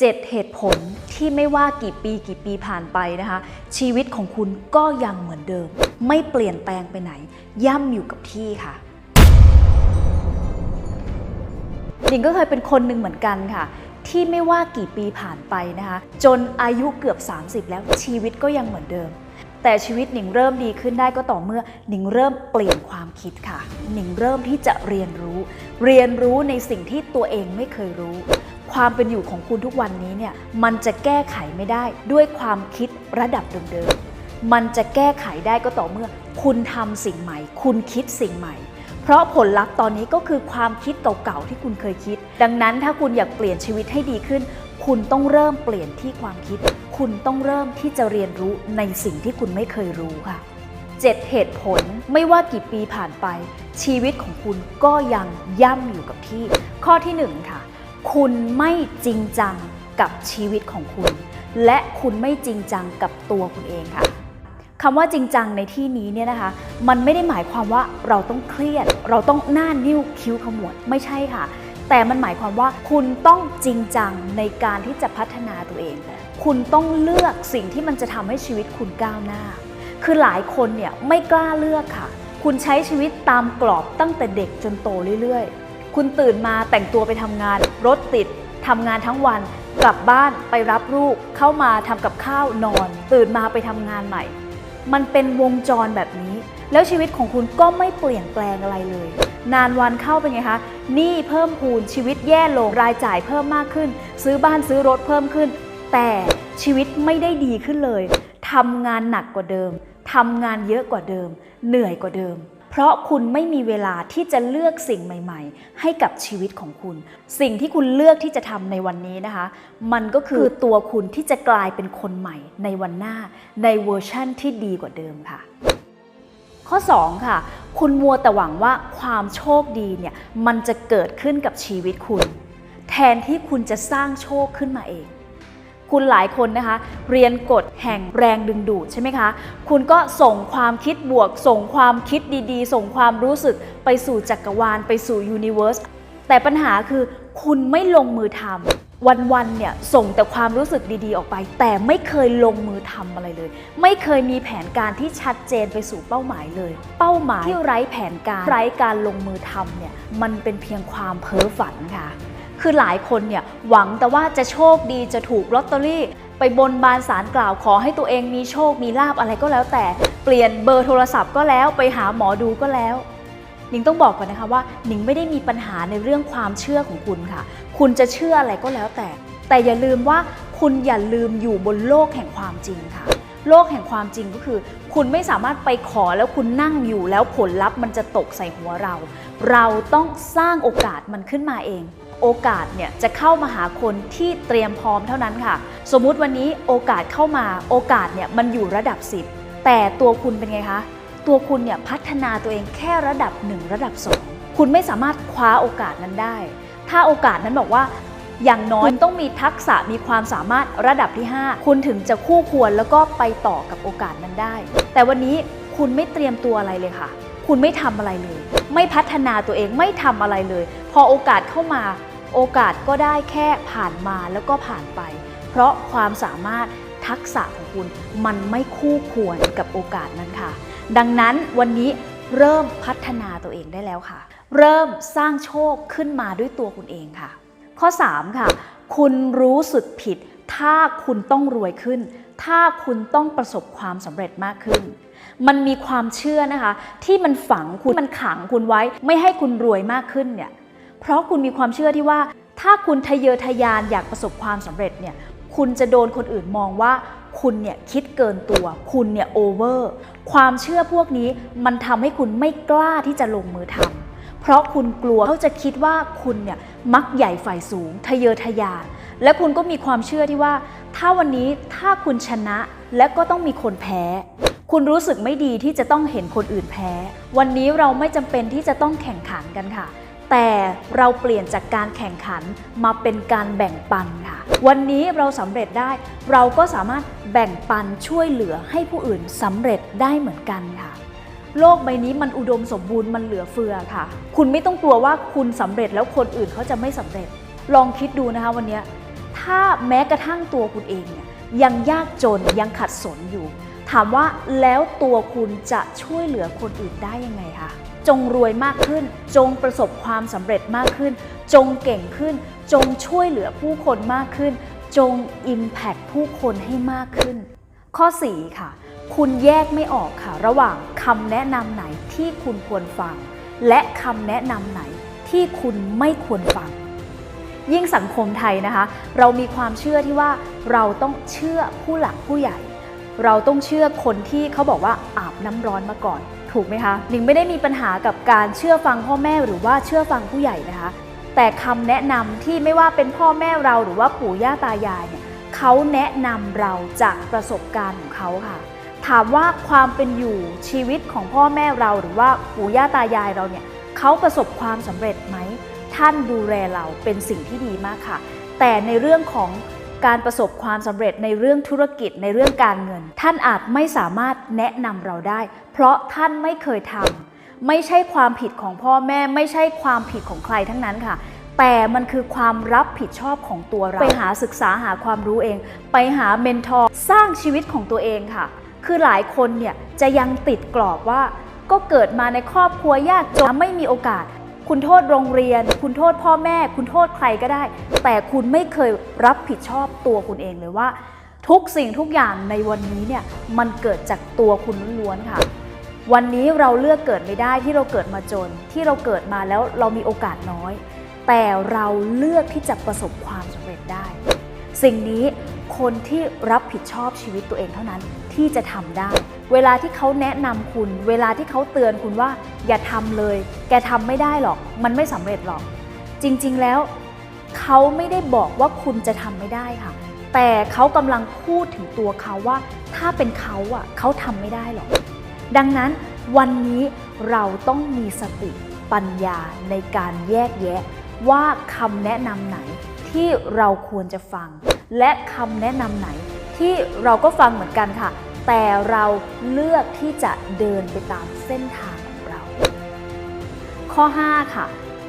7 เหตุผลที่ไม่ว่ากี่ปีกี่ปีผ่านไปนะคะ ชีวิตของคุณก็ยังเหมือนเดิม ไม่เปลี่ยนแปลงไปไหน ย่ำอยู่กับที่ค่ะหนิงก็เคยเป็นคนหนึ่งเหมือนกันค่ะ ที่ไม่ว่ากี่ปีผ่านไปนะคะ จนอายุเกือบ 30 แล้วชีวิตก็ยังเหมือนเดิม แต่ชีวิตหนิงเริ่มดีขึ้นได้ก็ต่อเมื่อหนิงเริ่มเปลี่ยนความคิดค่ะ หนิงเริ่มที่จะเรียนรู้ เรียนรู้ในสิ่งที่ตัวเองไม่เคยรู้ ความเป็นอยู่ของคุณทุกวันนี้เนี่ยมันจะแก้ไขไม่ได้ด้วยความคิดระดับเดิมๆ มันจะแก้ไขได้ก็ต่อเมื่อ คุณทำสิ่งใหม่ คุณคิดสิ่งใหม่ เพราะผลลัพธ์ตอนนี้ก็คือความคิดเก่าๆที่คุณเคยคิด ดังนั้นถ้าคุณอยากเปลี่ยนชีวิตให้ดีขึ้น คุณต้องเริ่มเปลี่ยนที่ความคิด คุณต้องเริ่มที่จะเรียนรู้ในสิ่งที่คุณไม่เคยรู้ค่ะ7เหตุผลไม่ว่ากี่ปีผ่านไป ชีวิตของคุณก็ยังย่ำอยู่กับที่ ข้อที่ 1 ค่ะ คุณไม่จริงจังกับชีวิตของคุณ และคุณไม่จริงจังกับตัวคุณเองค่ะคำว่าจริงจังในที่นี้เนี่ยนะคะ มันไม่ได้หมายความว่าเราต้องเครียด เราต้องหน้านิ้วคิ้วขมวดไม่ใช่ค่ะ แต่มันหมายความว่าคุณต้องจริงจังในการที่จะพัฒนาตัวเอง คุณต้องเลือกสิ่งที่มันจะทำให้ชีวิตคุณก้าวหน้า คือหลายคนเนี่ยไม่กล้าเลือกค่ะ คุณใช้ชีวิตตามกรอบตั้งแต่เด็กจนโตเรื่อยๆ คุณตื่นมาแต่งตัวไปทำงาน รถติดทำงานทั้งวัน กลับบ้านไปรับลูก เข้ามาทำกับข้าวนอน ตื่นมาไปทำงานใหม่ มันเป็นวงจรแบบนี้ แล้วชีวิตของคุณก็ไม่เปลี่ยนแปลงอะไรเลย นานวันเข้าเป็นไงคะหนี้เพิ่มพูนชีวิตแย่ลงรายจ่ายเพิ่มมากขึ้น ซื้อบ้านซื้อรถเพิ่มขึ้น แต่ชีวิตไม่ได้ดีขึ้นเลยทำงานหนักกว่าเดิมทำงานเยอะกว่าเดิม เหนื่อยกว่าเดิม เพราะคุณไม่มีเวลาที่จะเลือกสิ่งใหม่ ๆ ให้กับชีวิตของคุณ สิ่งที่คุณเลือกที่จะทำในวันนี้นะคะ มันก็คือตัวคุณที่จะกลายเป็นคนใหม่ ในวันหน้า ในเวอร์ชั่นที่ดีกว่าเดิมค่ะ ข้อ 2 ค่ะ คุณมัวแต่หวังว่าความโชคดีเนี่ยมันจะเกิดขึ้นกับชีวิตคุณ แทนที่คุณจะสร้างโชคขึ้นมาเอง คุณหลายคนนะคะ เรียนกฎแห่งแรงดึงดูดใช่ไหมคะ คุณก็ส่งความคิดบวก ส่งความคิดดีๆ ส่งความรู้สึกไปสู่จักรวาล ไปสู่ยูนิเวอร์สแต่ปัญหาคือคุณไม่ลงมือทำวันๆ เนี่ยส่งแต่ความรู้สึกดีๆ ออกไป แต่ไม่เคยลงมือทำอะไรเลย ไม่เคยมีแผนการที่ชัดเจนไปสู่เป้าหมายเลย เป้าหมายที่ไร้แผนการไร้การลงมือทำเนี่ยมันเป็นเพียงความเพ้อฝันค่ะ คือหลายคนเนี่ยหวังแต่ว่าจะโชคดีจะถูกลอตเตอรี่ ไปบนบานสารกล่าวขอให้ตัวเองมีโชคมีลาบอะไรก็แล้วแต่ เปลี่ยนเบอร์โทรศัพท์ก็แล้วไปหาหมอดูก็แล้วหนิงต้องบอกก่อนนะคะว่าหนิงไม่ได้มีปัญหาในเรื่องความเชื่อของคุณค่ะ คุณจะเชื่ออะไรก็แล้วแต่ แต่อย่าลืมว่าคุณอย่าลืมอยู่บนโลกแห่งความจริงค่ะ โลกแห่งความจริงก็คือ คุณไม่สามารถไปขอแล้วคุณนั่งอยู่แล้วผลลัพธ์มันจะตกใส่หัวเรา เราต้องสร้างโอกาสมันขึ้นมาเอง โอกาสเนี่ยจะเข้ามาหาคนที่เตรียมพร้อมเท่านั้นค่ะ สมมุติวันนี้โอกาสเข้ามาโอกาสเนี่ยมันอยู่ระดับ 10 แต่ตัวคุณเป็นไงคะ ตัวคุณเนี่ยพัฒนาตัวเองแค่ระดับ 1 ระดับ 2 คุณไม่สามารถคว้าโอกาสนั้นได้ ถ้าโอกาสนั้นบอกว่าอย่างน้อยคุณต้องมีทักษะมีความสามารถระดับที่ 5 คุณถึงจะคู่ควรแล้วก็ไปต่อกับโอกาสนั้นได้ แต่วันนี้คุณไม่เตรียมตัวอะไรเลยค่ะ คุณไม่ทำอะไรเลย ไม่พัฒนาตัวเองไม่ทำอะไรเลย พอโอกาสเข้ามา โอกาสก็ได้แค่ผ่านมาแล้วก็ผ่านไป เพราะความสามารถทักษะของคุณมันไม่คู่ควรกับโอกาสนั้นค่ะ ดังนั้นวันนี้เริ่มพัฒนาตัวเองได้แล้วค่ะ เริ่มสร้างโชคขึ้นมาด้วยตัวคุณเองค่ะ ข้อ 3 ค่ะ คุณรู้สึกผิด ถ้าคุณต้องรวยขึ้น ถ้าคุณต้องประสบความสำเร็จมากขึ้น มันมีความเชื่อนะคะ ที่มันฝังคุณมันขังคุณไว้ ไม่ให้คุณรวยมากขึ้นเนี่ย เพราะคุณมีความเชื่อที่ว่า ถ้าคุณทะเยอทะยานอยากประสบความสำเร็จเนี่ยคุณจะโดนคนอื่นมองว่าคุณเนี่ยคิดเกินตัว คุณเนี่ยโอเวอร์ความเชื่อพวกนี้มันทำให้คุณไม่กล้าที่จะลงมือทำเพราะคุณกลัวเขาจะคิดว่าคุณเนี่ยมักใหญ่ฝ่ายสูง ทะเยอทะยาน และคุณก็มีความเชื่อที่ว่า ถ้าวันนี้ถ้าคุณชนะและก็ต้องมีคนแพ้ คุณรู้สึกไม่ดีที่จะต้องเห็นคนอื่นแพ้ วันนี้เราไม่จำเป็นที่จะต้องแข่งขันกันค่ะ แต่เราเปลี่ยนจากการแข่งขันมาเป็นการแบ่งปันค่ะ วันนี้เราสำเร็จได้ เราก็สามารถแบ่งปันช่วยเหลือให้ผู้อื่นสำเร็จได้เหมือนกันค่ะ โลกใบนี้มันอุดมสมบูรณ์มันเหลือเฟือค่ะ คุณไม่ต้องกลัวว่าคุณสำเร็จแล้วคนอื่นเขาจะไม่สำเร็จ ลองคิดดูนะคะวันนี้ถ้าแม้กระทั่งตัวคุณเองเนี่ยยังยากจนยังขัดสนอยู่ ถามว่าแล้วตัวคุณจะช่วยเหลือคนอื่นได้ยังไงคะ จงรวยมากขึ้น จงประสบความสำเร็จมากขึ้น จงเก่งขึ้น จงช่วยเหลือผู้คนมากขึ้น จง Impact ผู้คนให้มากขึ้น ข้อ 4 ค่ะ คุณแยกไม่ออกค่ะ ระหว่างคำแนะนำไหนที่คุณควรฟัง และคำแนะนำไหนที่คุณไม่ควรฟัง ยิ่งสังคมไทยนะคะ เรามีความเชื่อที่ว่าเราต้องเชื่อผู้หลักผู้ใหญ่ เราต้องเชื่อคนที่เขาบอกว่าอาบน้ำร้อนมาก่อน ถูกไหมคะหนิงไม่ได้มีปัญหากับการเชื่อฟังพ่อแม่หรือว่าเชื่อฟังผู้ใหญ่นะคะ แต่คำแนะนำที่ไม่ว่าเป็นพ่อแม่เราหรือว่าปู่ย่าตายายเนี่ยเขาแนะนำเราจากประสบการณ์ของเขาค่ะ ถามว่าความเป็นอยู่ชีวิตของพ่อแม่เราหรือว่าปู่ย่าตายายเราเนี่ยเขาประสบความสำเร็จไหมท่านดูแลเราเป็นสิ่งที่ดีมากค่ะ แต่ในเรื่องของ การประสบความสำเร็จในเรื่องธุรกิจในเรื่องการเงิน ท่านอาจไม่สามารถแนะนำเราได้ เพราะท่านไม่เคยทำไม่ใช่ความผิดของพ่อแม่ ไม่ใช่ความผิดของใครทั้งนั้นค่ะ แต่มันคือความรับผิดชอบของตัวเรา ไปหาศึกษาหาความรู้เอง ไปหาเมนทอร์สร้างชีวิตของตัวเองค่ะ คือหลายคนเนี่ยจะยังติดกรอบว่า ก็เกิดมาในครอบครัวยากจนไม่มีโอกาส คุณโทษโรงเรียน คุณโทษพ่อแม่ คุณโทษใครก็ได้ แต่คุณไม่เคยรับผิดชอบตัวคุณเองเลยว่า ทุกสิ่งทุกอย่างในวันนี้เนี่ยมันเกิดจากตัวคุณล้วนๆค่ะ วันนี้เราเลือกเกิดไม่ได้ที่เราเกิดมาจน ที่เราเกิดมาแล้วเรามีโอกาสน้อย แต่เราเลือกที่จะประสบความสำเร็จได้ สิ่งนี้คนที่รับผิดชอบชีวิตตัวเองเท่านั้นที่จะทำได้ เวลาที่เขาแนะนำคุณ เวลาที่เขาเตือนคุณว่า อย่าทำเลย แกทำไม่ได้หรอก มันไม่สำเร็จหรอก จริงๆแล้ว เขาไม่ได้บอกว่าคุณจะทำไม่ได้ค่ะ แต่เขากำลังพูดถึงตัวเขาว่า ถ้าเป็นเขาอะเขาทำไม่ได้หรอก ดังนั้นวันนี้เราต้องมีสติปัญญาในการแยกแยะ ว่าคำแนะนำไหนที่เราควรจะฟัง และคำแนะนำไหนที่เราก็ฟังเหมือนกันค่ะ แต่เราเลือกที่จะเดินไปตามเส้นทางของเรา ข้อ 5 ค่ะ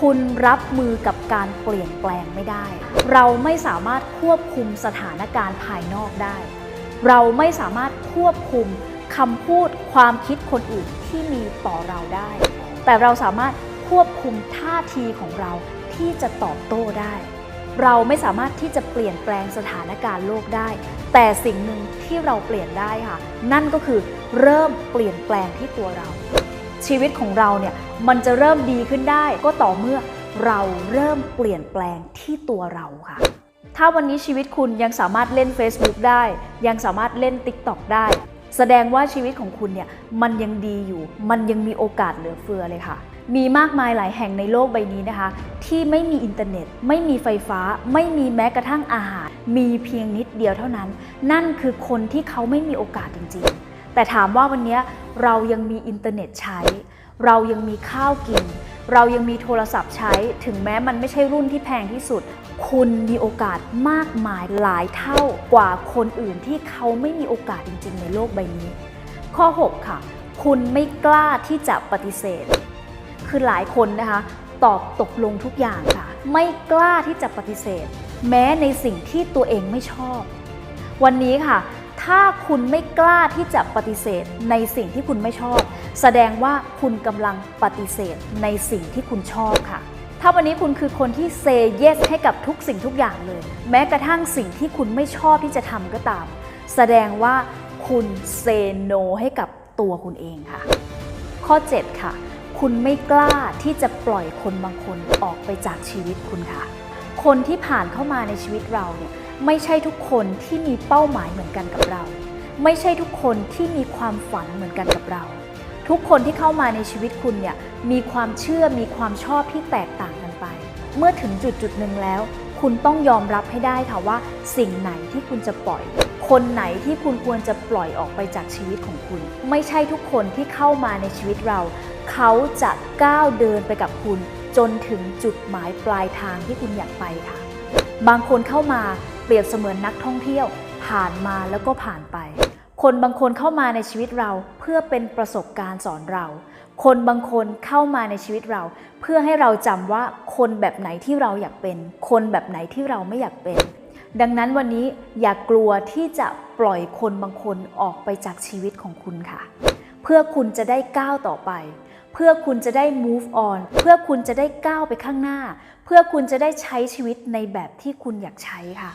คุณรับมือกับการเปลี่ยนแปลงไม่ได้ เราไม่สามารถควบคุมสถานการณ์ภายนอกได้ เราไม่สามารถควบคุมคำพูดความคิดคนอื่นที่มีต่อเราได้ แต่เราสามารถควบคุมท่าทีของเราที่จะตอบโต้ได้ เราไม่สามารถที่จะเปลี่ยนแปลงสถานการณ์โลกได้ แต่สิ่งหนึ่งที่เราเปลี่ยนได้ค่ะ นั่นก็คือเริ่มเปลี่ยนแปลงที่ตัวเรา ชีวิตของเราเนี่ยมันจะเริ่มดีขึ้นได้ก็ต่อเมื่อเราเริ่มเปลี่ยนแปลงที่ตัวเราค่ะ ถ้าวันนี้ชีวิตคุณยังสามารถเล่น Facebook ได้ ยังสามารถเล่น TikTok ได้ แสดงว่าชีวิตของคุณเนี่ยมันยังดีอยู่ มันยังมีโอกาสเหลือเฟือเลยค่ะ มีมากมายหลายแห่งในโลกใบนี้นะคะ ที่ไม่มีอินเทอร์เน็ต ไม่มีไฟฟ้า ไม่มีแม้กระทั่งอาหาร มีเพียงนิดเดียวเท่านั้น นั่นคือคนที่เขาไม่มีโอกาสจริง ๆ แต่ถามว่าวันนี้เรายังมีอินเทอร์เน็ตใช้ เรายังมีข้าวกิน เรายังมีโทรศัพท์ใช้ ถึงแม้มันไม่ใช่รุ่นที่แพงที่สุด คุณมีโอกาสมากมายหลายเท่ากว่าคนอื่นที่เขาไม่มีโอกาสจริง ๆ ในโลกใบนี้ ข้อ 6 ค่ะ คุณไม่กล้าที่จะปฏิเสธ คือหลายคนนะคะ ตอบตกลงทุกอย่างค่ะ ไม่กล้าที่จะปฏิเสธ แม้ในสิ่งที่ตัวเองไม่ชอบ วันนี้ค่ะ ถ้าคุณไม่กล้าที่จะปฏิเสธในสิ่งที่คุณไม่ชอบ แสดงว่าคุณกำลังปฏิเสธในสิ่งที่คุณชอบค่ะถ้าวันนี้คุณคือคนที่เซเยสให้กับทุกสิ่งทุกอย่างเลย แม้กระทั่งสิ่งที่คุณไม่ชอบที่จะทำก็ตาม แสดงว่าคุณเซโนให้กับตัวคุณเองค่ะ ข้อ 7 ค่ะ คุณไม่กล้าที่จะปล่อยคนบางคนออกไปจากชีวิตคุณค่ะ คนที่ผ่านเข้ามาในชีวิตเราเนี่ยไม่ใช่ทุกคนที่มีเป้าหมายเหมือนกันกับเรา ไม่ใช่ทุกคนที่มีความฝันเหมือนกันกับเรา ทุกคนที่เข้ามาในชีวิตคุณเนี่ยมีความเชื่อมีความชอบที่แตกต่างกันไป เมื่อถึงจุดจุดหนึ่งแล้ว คุณต้องยอมรับให้ได้ค่ะว่า สิ่งไหนที่คุณจะปล่อยคนไหนที่คุณควรจะปล่อยออกไปจากชีวิตของคุณ ไม่ใช่ทุกคนที่เข้ามาในชีวิตเรา เขาจะก้าวเดินไปกับคุณ จนถึงจุดหมายปลายทางที่คุณอยากไปค่ะ บางคนเข้ามาเปรียบเสมือนนักท่องเที่ยว ผ่านมาแล้วก็ผ่านไป คนบางคนเข้ามาในชีวิตเราเพื่อเป็นประสบการณ์สอนเรา คนบางคนเข้ามาในชีวิตเรา เพื่อให้เราจำว่าคนแบบไหนที่เราอยากเป็น คนแบบไหนที่เราไม่อยากเป็น ดังนั้นวันนี้อย่ากลัวที่จะปล่อยคนบางคนออกไปจากชีวิตของคุณค่ะ เพื่อคุณจะได้ก้าวต่อไป เพื่อคุณจะได้ move on เพื่อคุณจะได้ก้าวไปข้างหน้า เพื่อคุณจะได้ใช้ชีวิตในแบบที่คุณอยากใช้ค่ะ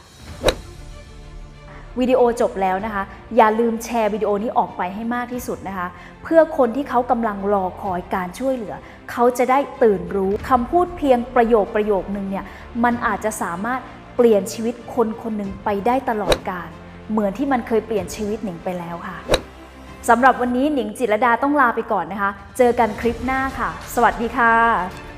วิดีโอจบแล้วนะคะ อย่าลืมแชร์วิดีโอนี้ออกไปให้มากที่สุดนะคะ เพื่อคนที่เขากำลังรอคอยการช่วยเหลือ เขาจะได้ตื่นรู้คำพูดเพียงประโยคประโยคนึงเนี่ย มันอาจจะสามารถเปลี่ยนชีวิตคนคนหนึ่งไปได้ตลอดกาลเหมือนที่มันเคยเปลี่ยนชีวิตหนิงไปแล้วค่ะ สำหรับวันนี้หนิงจิตรดาต้องลาไปก่อนนะคะ เจอกันคลิปหน้าค่ะ สวัสดีค่ะ